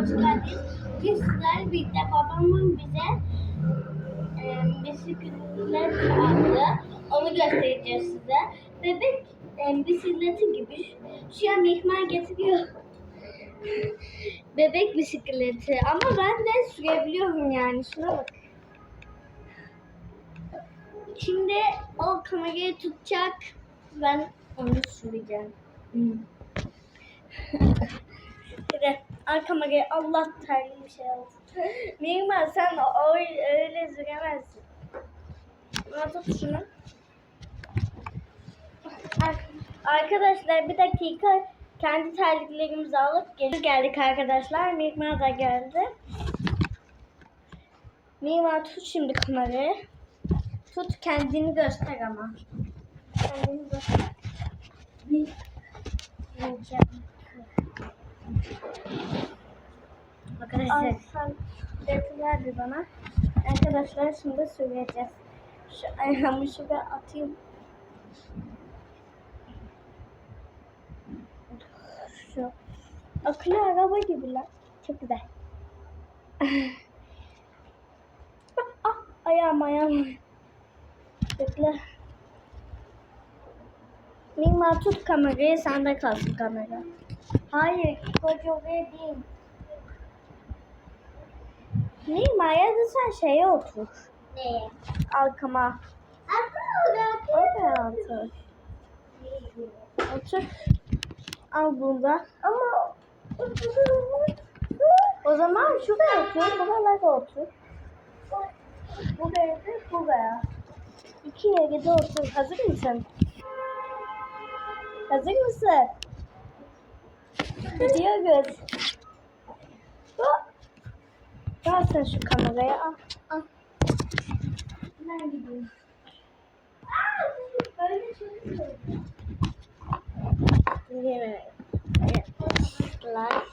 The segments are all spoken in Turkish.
hoş geldiniz. Bugün sizlerle birlikte babamın bize e, bisiklet aldı. Onu göstereceğiz size. Bebek e, bisikleti gibi. Şu an Mihman getiriyor. Bebek bisikleti. Ama ben de sürebiliyorum yani. Şuna bak. Şimdi o kamerayı tutacak. Ben onu süreceğim. Hmm. De arkama gel. Allah terli bir şey oldu. Mimar sen o, öyle süremezsin. Bana tut şunu. Ar- Arkadaşlar bir dakika kendi terliklerimizi alıp geri geldik arkadaşlar. Mimar da geldi. Mimar tut şimdi kamerayı. Tut kendini göster ama. Kendini göster. Bir. Yiyeceğim. Arkadaşlar. Verdi bana. Arkadaşlar şimdi söyleyeceğiz. Şu ayağımı şuraya atayım. Şu. Akıllı araba gibi lan. Çok güzel. ah, ayağım ayağım. Bekle. Mimar tut kamerayı sende kalsın kamera. Hayır, koca oraya değil. Mimar ya da sen şeye otur. Neye? Arkama. Arkadaşlar. Oraya otur. Otur. Al bunda. Ama O zaman şuraya otur, buralara otur. Buraya da buraya. İki yere de otur. Hazır mısın? Hazır mısın? Gidiyoruz. Hop. Al sen şu kamerayı al. al. Ben gidiyorum. Aa, böyle çalışıyor. Yine. Like.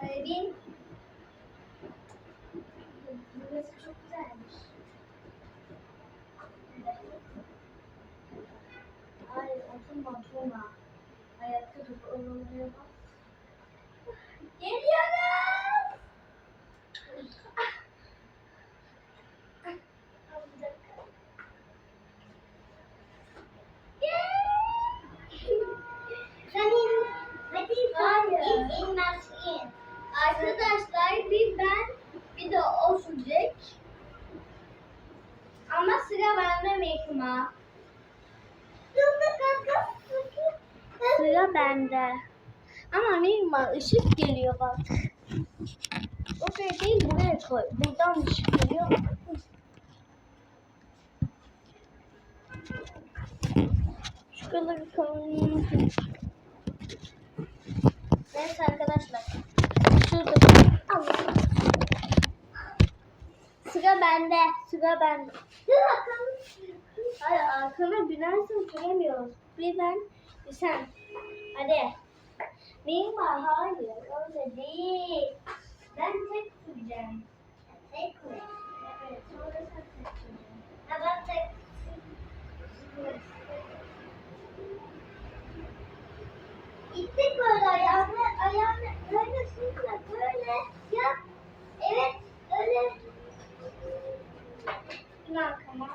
Hadi bin. Burası çok güzelmiş. Ay oturma oturma. Ayakta dur. Oraya bak. Geliyoruz. Ah, bir dakika. sen in. Hadi Hayır. in. İnmez in. Arkadaşlar bir ben bir de o sürecek. Ama sıra bende Mekma. Dur da kanka. Sıra bende. Ama Mekma ışık geliyor bak. Oraya değil buraya koy. Buradan ışık geliyor. Şuraları koyayım. Neyse arkadaşlar. Şurada. Allah. Sıra bende. Sıra bende. Dur bakalım. Hayır arkana binersin süremiyoruz. Bir ben bir sen. Hadi. Var hayır öyle değil. Ben tek süreceğim. Tek mi? Evet sonra sen tek süreceksin. Ha ben tek. İttik böyle ayağını, ayağını öyle sürme, böyle yap. Evet, öyle. Bin arkama.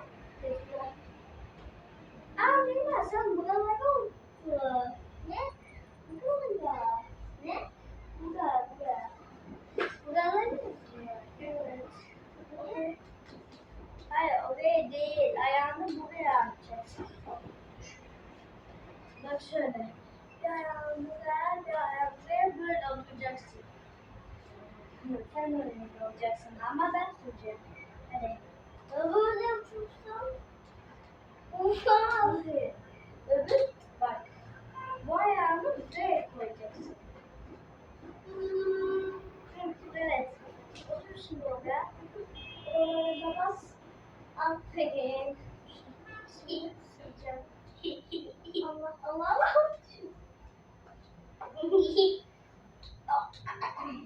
Aa var sen buralara otur. Ne? Burada. Ne? Burada. Burada. Buraları mı sürüyor? Evet. Oraya- Hayır oraya değil. Ayağını buraya atacaksın. Bak şöyle. Ayağını buraya böyle oturacaksın. Sen öyle olacaksın ama ben süreceğim. Hadi. Böyle tutsam. Olmaz. Öbür bak. Bu ayağını buraya koyacaksın. Evet. Otur şimdi oraya. Oralara da bas. Aferin. Şimdi süreceğim. Allah Allah.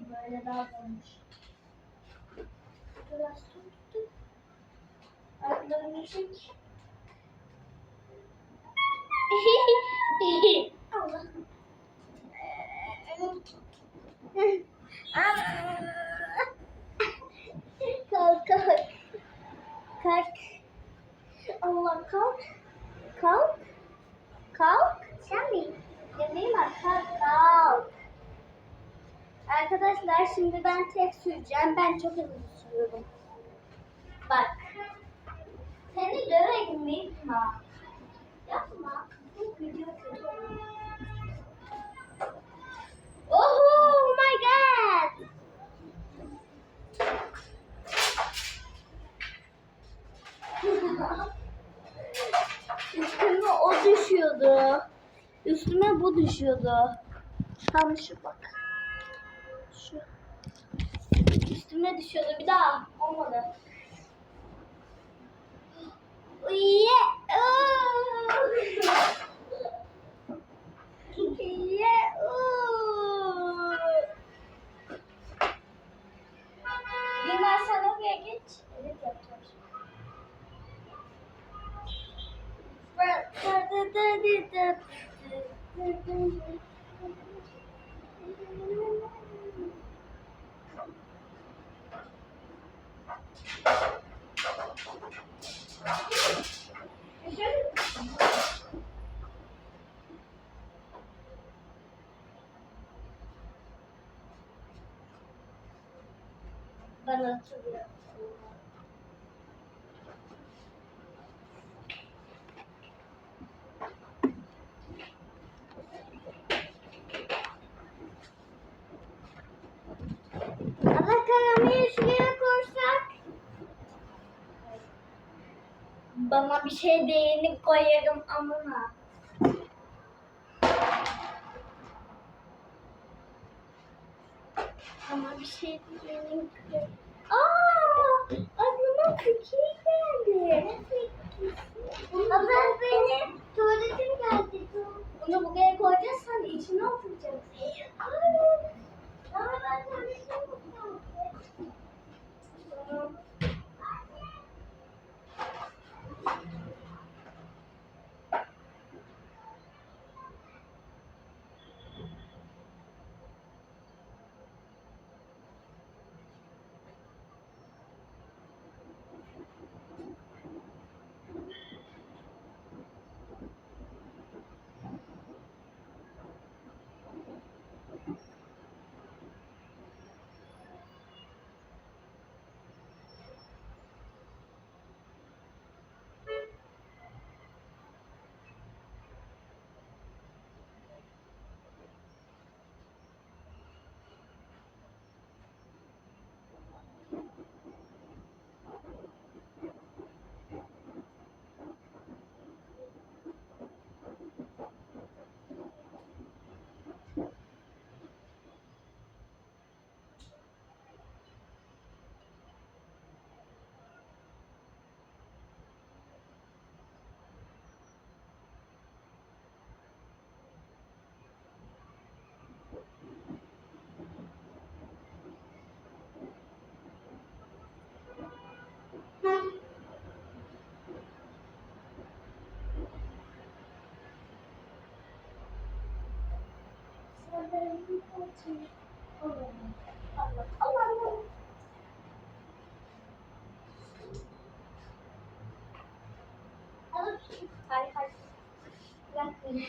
Böyle daha olmuş. Biraz tuttuk. Ayaklarım. Allah. kalk kalk. Kalk. Allah kalk. Kalk. Sen mi? Bebeğim var kalk kalk. Arkadaşlar şimdi ben tek süreceğim. Ben çok hızlı sürüyorum. Bak. Seni döverim yapma. Yapma. Olur. Oh my god. Üstüme o düşüyordu. Üstüme bu düşüyordu. Tam şu bak. Şu. Üstüme düşüyordu bir daha. Olmadı. Uye. Uye. Bilmem sen oraya geç. Evet yapacağım şimdi. Ben hatırlıyorum. Bana bir şey değinip koyarım amına. Ama bir şey değinip koyarım. Aa, aklıma fikir geldi. Abla benim tuvaletim geldi. Bunu buraya de içine oturacaksın. Ay, Ama ben tuvaletimi Allah Allah. Alıp Hayır hayır. Bırak beni.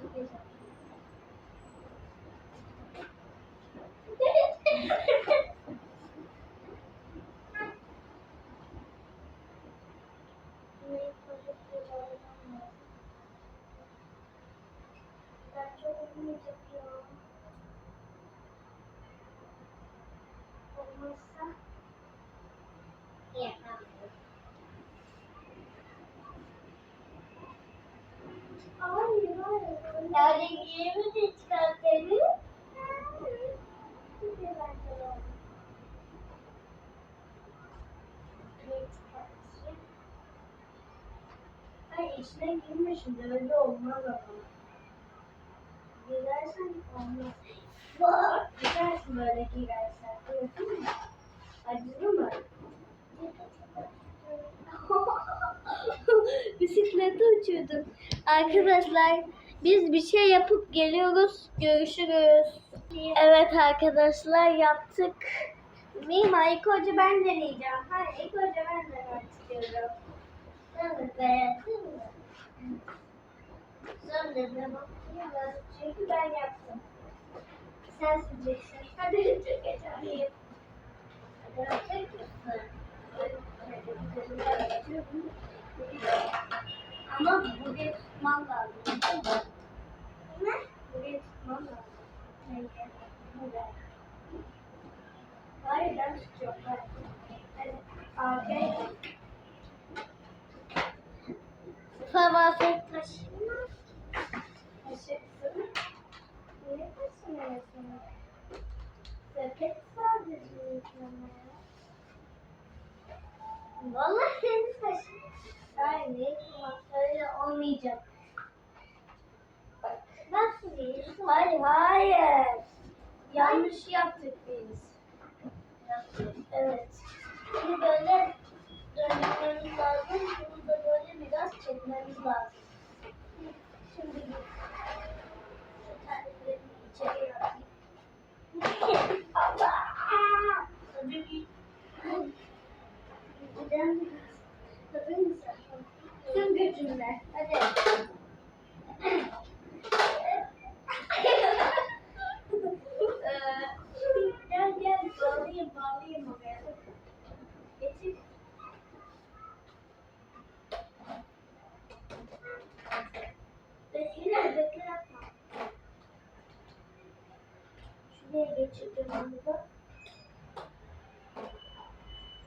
Çok heyecanlı. Ben çok olmayacak ya. Olmazsa yapalım. Hayır hayır. Yani yerimi de çıkartalım. Girme şimdi öyle olmaz ama. Girersen olmaz. Bak girersin böyle girersen. Acıdı mı? Bisiklete uçurdum. Arkadaşlar biz bir şey yapıp geliyoruz. Görüşürüz. Evet arkadaşlar yaptık. Mima ilk önce ben deneyeceğim. Hayır ilk önce ben denemek istiyorum. Evet, beğendin mi? Sen de? Çünkü ben yaptım. Sen süreceksin. Hadi çok. Gerçek misin? Ama buraya tutmam lazım. Ne? Buraya tutmam lazım. Buraya. Hayır ben tutuyorum. Hadi. Hadi. Aferin. Sabahsın taşıma. Taşıksın. Niye taşımıyorsun? Sepet sadece yıkamaya. Vallahi seni taşıma. Hayır ne yıkamak öyle olmayacak. Bak. Nasıl bir? Hayır hayır. Yanlış yaptık biz. Evet. Şimdi böyle dönmemiz lazım. Bunu da böyle biraz çekmemiz lazım. Şimdi bir şu terliklerimi içeri atayım. Allah! Hadi bir. Neden biraz? Hazır mısın? Tüm gücünle. Hadi. Ee, gel gel bağlayayım bağlayayım oraya. Getir. Bekle bekle yapma. Onu da.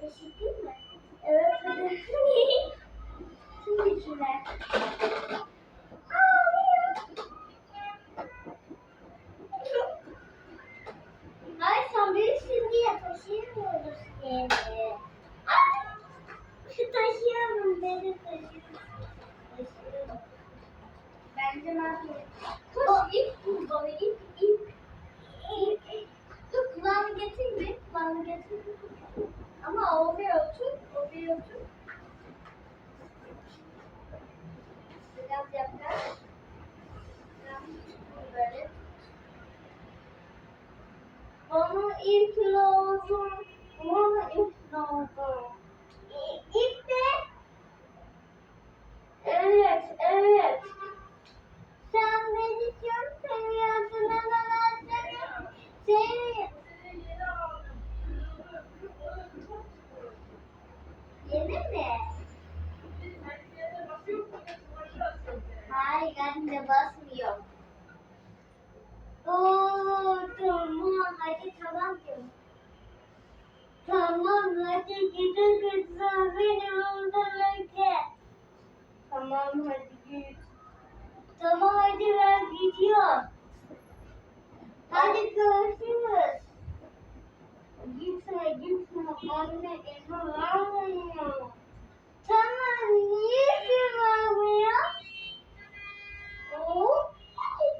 Eşittin mi? Evet. Şimdi içine. Ay sen büyüksün diye taşıyamıyoruz seni. Ay, taşıyamam beni. Taşıyorum. Bence ne yapayım? Koş ip bul bana. İp ip. Dur kulağını getir bir. Kulağını getir. Ama oraya otur. Oraya otur. Biraz yaklaş. Böyle. Bana ip lazım. Bana ip lazım. Hayır anne basmıyor. Oo tamam hadi tamam. Tamam hadi gidin kızım beni ondan önce. Tamam hadi git. Tamam hadi ben gidiyorum. Hadi görüşürüz. Gitme gitme anne izin vermiyor. Tamam niye izin vermiyor? Oo,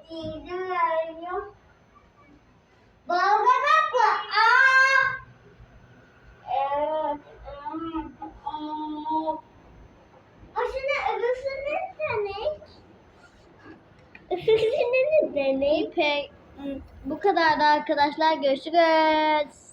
izin vermiyor. Bana bakma. Aa! Evet. evet. Aa. Aslında öbürsünü denek. Öbürsünü deneyi pek. Bu kadar da arkadaşlar görüşürüz.